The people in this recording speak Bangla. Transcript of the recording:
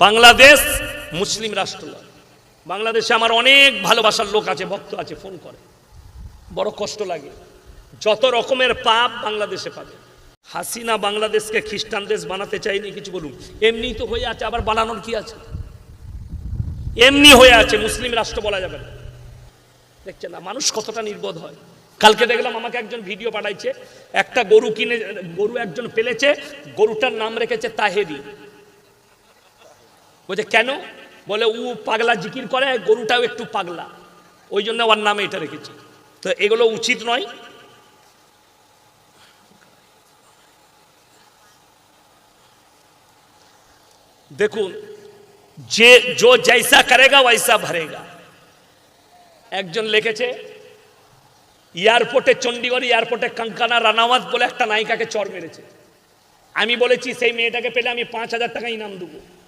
বাংলাদেশ মুসলিম রাষ্ট্র। নয়। বাংলাদেশে আমার অনেক ভালোবাসার লোক আছে, ভক্ত আছে, ফোন করে। বড় কষ্ট লাগে। যত রকমের পাপ বাংলাদেশে পাবে। হাসিনা বাংলাদেশকে খ্রিস্টান দেশ বানাতে চাইনি কিছু বলুন। এমনি তো হয়ে আছে, আবার বানানোর কি আছে? এমনি হয়ে আছে, মুসলিম রাষ্ট্র বলা যাবে না। দেখছেন না, মানুষ কতটা নির্বোধ হয়। কালকে দেখলাম আমাকে একজন ভিডিও পাঠাইছে, একটা গরু কিনে, গরু একজন পেলেছে গরুটার নাম রেখেছে তাহেরি। বলছে, কেন? বলে ও পাগলা জিকির করে, গরুটাও একটু পাগলা। ওই জন্য ওর নামে এটা রেখেছে। তো এগুলো উচিত নয়। দেখুন, যে জো জৈসা করেগা ওয়াইসা ভরেগা। একজন লিখেছে, এয়ারপোর্টে চণ্ডীগড়, এয়ারপোর্টে কঙ্কানা রানাওয়াত বলে একটা নায়িকাকে চর মেরেছে। আমি বলেছি, সেই মেয়েটাকে পেলে আমি পাঁচ হাজার টাকা ইনাম দেবো।